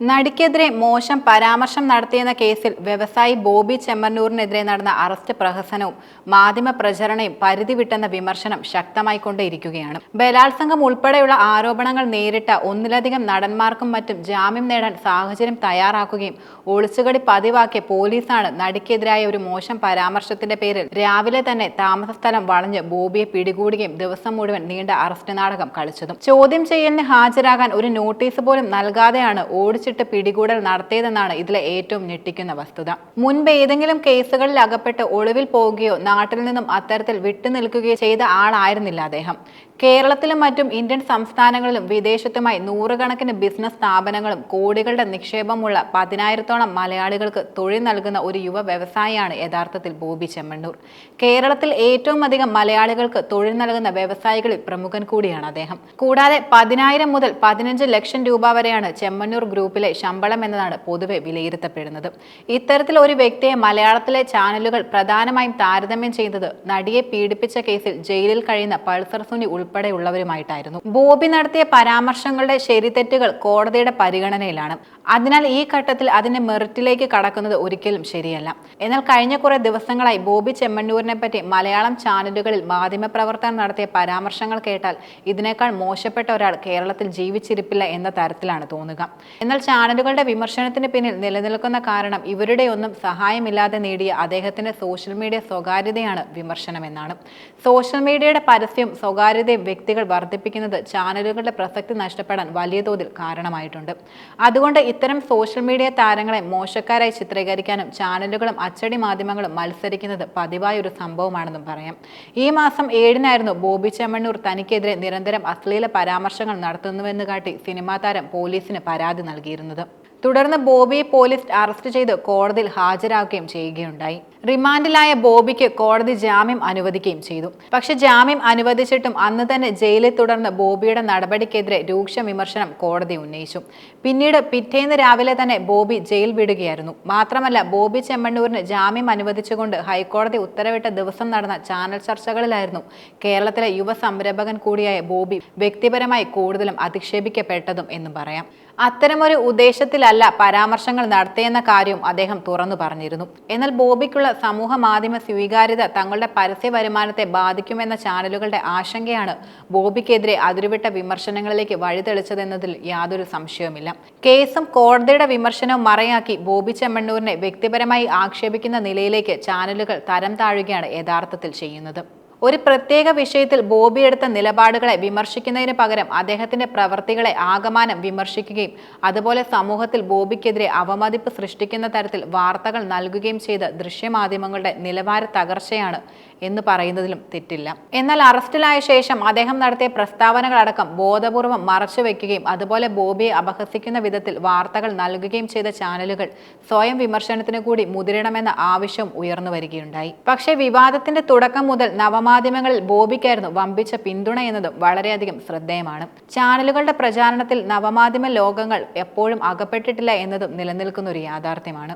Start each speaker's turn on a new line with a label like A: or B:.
A: നടിക്കെതിരെ മോശം പരാമർശം നടത്തിയെന്ന കേസിൽ വ്യവസായി ബോബി ചെമ്മന്നൂരിനെതിരെ നടന്ന അറസ്റ്റ് പ്രഹസനവും മാധ്യമ പ്രചരണയും പരിധിവിട്ടെന്ന വിമർശനം ശക്തമായിക്കൊണ്ടേയിരിക്കുകയാണ് ബലാത്സംഗം ഉൾപ്പെടെയുള്ള ആരോപണങ്ങൾ നേരിട്ട ഒന്നിലധികം നടന്മാർക്കും മറ്റും ജാമ്യം നേടാൻ സാഹചര്യം തയ്യാറാക്കുകയും ഒളിച്ചുകടി പതിവാക്കിയ പോലീസാണ് നടിക്കെതിരായ ഒരു മോശം പരാമർശത്തിന്റെ പേരിൽ രാവിലെ തന്നെ താമസ സ്ഥലം വളഞ്ഞ് ബോബിയെ പിടികൂടുകയും ദിവസം മുഴുവൻ നീണ്ട അറസ്റ്റ് നാടകം കളിച്ചതും. ചോദ്യം ചെയ്യലിന് ഹാജരാകാൻ ഒരു നോട്ടീസ് പോലും നൽകാതെയാണ് ഓടിച്ചിട്ട് പിടികൂടൽ നടത്തിയതെന്നാണ് ഇതിലെ ഏറ്റവും ഞെട്ടിക്കുന്ന വസ്തുത. മുൻപ് ഏതെങ്കിലും കേസുകളിൽ അകപ്പെട്ട് ഒളിവിൽ പോവുകയോ നാട്ടിൽ നിന്നും അത്തരത്തിൽ വിട്ടുനിൽക്കുകയോ ചെയ്ത ആളായിരുന്നില്ല അദ്ദേഹം. കേരളത്തിലും മറ്റും ഇന്ത്യൻ സംസ്ഥാനങ്ങളിലും വിദേശത്തുമായി നൂറുകണക്കിന് ബിസിനസ് സ്ഥാപനങ്ങളും കോടികളുടെ നിക്ഷേപമുള്ള പതിനായിരത്തോളം മലയാളികൾക്ക് തൊഴിൽ നൽകുന്ന ഒരു യുവ വ്യവസായിയാണ് യഥാർത്ഥത്തിൽ ബോബി ചെമ്മണ്ണൂർ. കേരളത്തിൽ ഏറ്റവും അധികം മലയാളികൾക്ക് തൊഴിൽ നൽകുന്ന വ്യവസായികളിൽ പ്രമുഖൻ കൂടിയാണ് അദ്ദേഹം. കൂടാതെ പതിനായിരം മുതൽ പതിനഞ്ച് ലക്ഷം രൂപ വരെയാണ് ചെമ്മണ്ണൂർ ഗ്രൂപ്പിലെ ശമ്പളം എന്നതാണ് പൊതുവെ വിലയിരുത്തപ്പെടുന്നത്. ഇത്തരത്തിൽ ഒരു വ്യക്തിയെ മലയാളത്തിലെ ചാനലുകൾ പ്രധാനമായും താരതമ്യം ചെയ്തത് നടിയെ പീഡിപ്പിച്ച കേസിൽ ജയിലിൽ കഴിയുന്ന പൾസർ സുനി ഉൾപ്പെടെയുള്ളവരുമായിട്ടായിരുന്നു. ബോബി നടത്തിയ പരാമർശങ്ങളുടെ ശരിതെറ്റുകൾ കോടതിയുടെ പരിഗണനയിലാണ്. അതിനാൽ ഈ ഘട്ടത്തിൽ അതിന്റെ മെറിറ്റിലേക്ക് കടക്കുന്നത് ഒരിക്കലും ശരിയല്ല. എന്നാൽ കഴിഞ്ഞ കുറെ ദിവസങ്ങളായി ബോബി ചെമ്മണ്ണൂരിനെ പറ്റി മലയാളം ചാനലുകളിൽ മാധ്യമപ്രവർത്തകർ നടത്തിയ പരാമർശങ്ങൾ കേട്ടാൽ ഇതിനേക്കാൾ മോശപ്പെട്ട ഒരാൾ കേരളത്തിൽ ജീവിച്ചിരിപ്പില്ല എന്ന തരത്തിലാണ് തോന്നുക. എന്നാൽ ചാനലുകളുടെ വിമർശനത്തിന് പിന്നിൽ നിലനിൽക്കുന്ന കാരണം ഇവരുടെ ഒന്നും സഹായമില്ലാതെ നേടിയ അദ്ദേഹത്തിന്റെ സോഷ്യൽ മീഡിയ സ്വകാര്യതയാണ് വിമർശനമെന്നാണ്. സോഷ്യൽ മീഡിയയുടെ പരസ്യം സ്വകാര്യതയും വ്യക്തികൾ വർദ്ധിപ്പിക്കുന്നത് ചാനലുകളുടെ പ്രസക്തി നഷ്ടപ്പെടാൻ വലിയ തോതിൽ കാരണമായിട്ടുണ്ട്. അതുകൊണ്ട് ഇത്തരം സോഷ്യൽ മീഡിയ താരങ്ങളെ മോശക്കാരായി ചിത്രീകരിക്കാനും ചാനലുകളും അച്ചടി മാധ്യമങ്ങളും മത്സരിക്കുന്നത് പതിവായ ഒരു സംഭവമാണെന്നും പറയാം. ഈ മാസം ഏഴിനായിരുന്നു ബോബി ചെമ്മണ്ണൂർ തനിക്കെതിരെ നിരന്തരം അശ്ലീല പരാമർശങ്ങൾ നടത്തുന്നുവെന്ന് കാട്ടി സിനിമാ താരം പോലീസിന് പരാതി നൽകിയിരുന്നത്. തുടർന്ന് ബോബിയെ പോലീസ് അറസ്റ്റ് ചെയ്ത് കോടതിയിൽ ഹാജരാക്കുകയും ചെയ്യുകയുണ്ടായി. റിമാൻഡിലായ ബോബിക്ക് കോടതി ജാമ്യം അനുവദിക്കുകയും ചെയ്തു. പക്ഷെ ജാമ്യം അനുവദിച്ചിട്ടും അന്ന് തന്നെ ജയിലിൽ തുടർന്ന് ബോബിയുടെ നടപടിക്കെതിരെ രൂക്ഷ വിമർശനം കോടതി ഉന്നയിച്ചു. പിന്നീട് പിറ്റേന്ന് രാവിലെ തന്നെ ബോബി ജയിൽ വിടുകയായിരുന്നു. മാത്രമല്ല ബോബി ചെമ്മണ്ണൂരിന് ജാമ്യം അനുവദിച്ചുകൊണ്ട് ഹൈക്കോടതി ഉത്തരവിട്ട ദിവസം നടന്ന ചാനൽ ചർച്ചകളിലായിരുന്നു കേരളത്തിലെ യുവ സംരംഭകൻ കൂടിയായ ബോബി വ്യക്തിപരമായി കൂടുതലും അധിക്ഷേപിക്കപ്പെട്ടതും എന്ന് പറയാം. അത്തരമൊരു ഉദ്ദേശത്തിലല്ല പരാമർശങ്ങൾ നടത്തിയെന്ന കാര്യവും അദ്ദേഹം തുറന്നു പറഞ്ഞിരുന്നു. എന്നാൽ ബോബിക്കുള്ള സമൂഹ മാധ്യമ സ്വീകാര്യത തങ്ങളുടെ പരസ്യ വരുമാനത്തെ ബാധിക്കുമെന്ന ചാനലുകളുടെ ആശങ്കയാണ് ബോബിക്കെതിരെ അതിരുവിട്ട വിമർശനങ്ങളിലേക്ക് വഴിതെളിച്ചതെന്നതിൽ യാതൊരു സംശയവുമില്ല. കേസും കോടതിയുടെ വിമർശനവും മറയാക്കി ബോബി ചെമ്മണ്ണൂരിനെ വ്യക്തിപരമായി ആക്ഷേപിക്കുന്ന നിലയിലേക്ക് ചാനലുകൾ തരം താഴുകയാണ് യഥാർത്ഥത്തിൽ ചെയ്യുന്നത്. ഒരു പ്രത്യേക വിഷയത്തിൽ ബോബി എടുത്ത നിലപാടുകളെ വിമർശിക്കുന്നതിന് പകരം അദ്ദേഹത്തിന്റെ പ്രവർത്തികളെ ആകമാനം വിമർശിക്കുകയും അതുപോലെ സമൂഹത്തിൽ ബോബിക്കെതിരെ അവമതിപ്പ് സൃഷ്ടിക്കുന്ന തരത്തിൽ വാർത്തകൾ നൽകുകയും ചെയ്ത ദൃശ്യമാധ്യമങ്ങളുടെ നിലവാര തകർച്ചയാണ് എന്ന് പറയുന്നതിലും തെറ്റില്ല. എന്നാൽ അറസ്റ്റിലായ ശേഷം അദ്ദേഹം നടത്തിയ പ്രസ്താവനകളടക്കം ബോധപൂർവം മറച്ചുവെക്കുകയും അതുപോലെ ബോബിയെ അപഹസിക്കുന്ന വിധത്തിൽ വാർത്തകൾ നൽകുകയും ചെയ്ത ചാനലുകൾ സ്വയം വിമർശനത്തിന് കൂടി മുതിരണമെന്ന ആവശ്യം ഉയർന്നു വരികയുണ്ടായി. പക്ഷേ വിവാദത്തിന്റെ തുടക്കം മുതൽ നവമാധ്യമങ്ങളിൽ ബോബിക്കായിരുന്നു വമ്പിച്ച പിന്തുണ എന്നതും വളരെയധികം ശ്രദ്ധേയമാണ്. ചാനലുകളുടെ പ്രചാരണത്തിൽ നവമാധ്യമ ലോകങ്ങൾ എപ്പോഴും അകപ്പെട്ടിട്ടില്ല എന്നതും നിലനിൽക്കുന്ന ഒരു യാഥാർത്ഥ്യമാണ്.